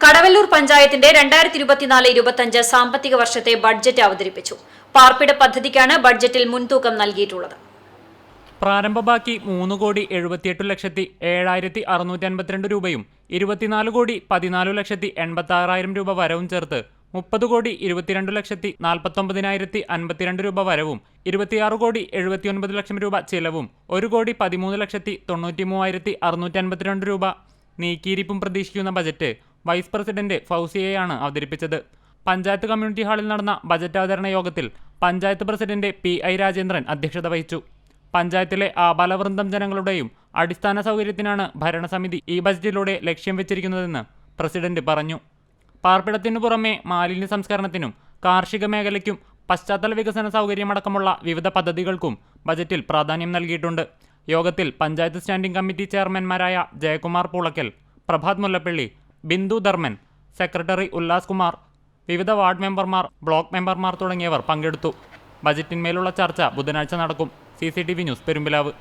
കടവല്ലൂർ പഞ്ചായത്തിന്റെ രണ്ടായിരത്തി ഇരുപത്തിനാല് ഇരുപത്തിയഞ്ച് സാമ്പത്തിക വർഷത്തെ ബഡ്ജറ്റ് അവതരിപ്പിച്ചു. പാർപ്പിട പദ്ധതിക്കാണ് ബഡ്ജറ്റിൽ മുൻതൂക്കം നൽകിയിട്ടുള്ളത്. പ്രാരംഭ ബാക്കി മൂന്ന് കോടി എഴുപത്തിയെട്ട് ലക്ഷത്തി ഏഴായിരത്തി അറുന്നൂറ്റി അൻപത്തിരണ്ട് രൂപയും ഇരുപത്തിനാല് കോടി പതിനാല് ലക്ഷത്തി എൺപത്തി ആറായിരം രൂപ വരവും ചേർത്ത് മുപ്പത് കോടി ഇരുപത്തിരണ്ട് ലക്ഷത്തി നാൽപ്പത്തൊമ്പതിനായിരത്തി അൻപത്തിരണ്ട് രൂപ വരവും ഇരുപത്തിയാറ് കോടി എഴുപത്തിയൊൻപത് ലക്ഷം രൂപ ചിലവും ഒരു കോടി പതിമൂന്ന് ലക്ഷത്തി തൊണ്ണൂറ്റി മൂവായിരത്തി അറുന്നൂറ്റി അൻപത്തിരണ്ട് രൂപ നീക്കിയിരിപ്പും പ്രതീക്ഷിക്കുന്ന ബജറ്റ് വൈസ് പ്രസിഡന്റ് ഫൗസിയയാണ് അവതരിപ്പിച്ചത്. പഞ്ചായത്ത് കമ്മ്യൂണിറ്റി ഹാളിൽ നടന്ന ബജറ്റ് അവതരണ യോഗത്തിൽ panchayat president P I Rajendran അധ്യക്ഷത വഹിച്ചു. പഞ്ചായത്തിലെ ആബാലവൃന്ദം ജനങ്ങളുടെയും അടിസ്ഥാന സൗകര്യത്തിനാണ് ഭരണസമിതി ഈ ബജറ്റിലൂടെ ലക്ഷ്യം വെച്ചിരിക്കുന്നതെന്ന് പ്രസിഡന്റ് പറഞ്ഞു. പാർപ്പിടത്തിനു പുറമെ മാലിന്യ സംസ്കരണത്തിനും കാർഷിക മേഖലയ്ക്കും പശ്ചാത്തല വികസന സൗകര്യമടക്കമുള്ള വിവിധ പദ്ധതികൾക്കും ബജറ്റിൽ പ്രാധാന്യം നൽകിയിട്ടുണ്ട്. യോഗത്തിൽ പഞ്ചായത്ത് സ്റ്റാൻഡിംഗ് കമ്മിറ്റി ചെയർമാൻമാരായ ജയകുമാർ പൂളക്കൽ പ്രഭാത് മുല്ലപ്പള്ളി ബിന്ദു ധർമ്മൻ സെക്രട്ടറി ഉല്ലാസ് കുമാർ വിവിധ വാർഡ് മെമ്പർമാർ ബ്ലോക്ക് മെമ്പർമാർ തുടങ്ങിയവർ പങ്കെടുത്തു. ബജറ്റിന്മേലുള്ള ചർച്ച ബുധനാഴ്ച നടക്കും. C news Perumpilavu.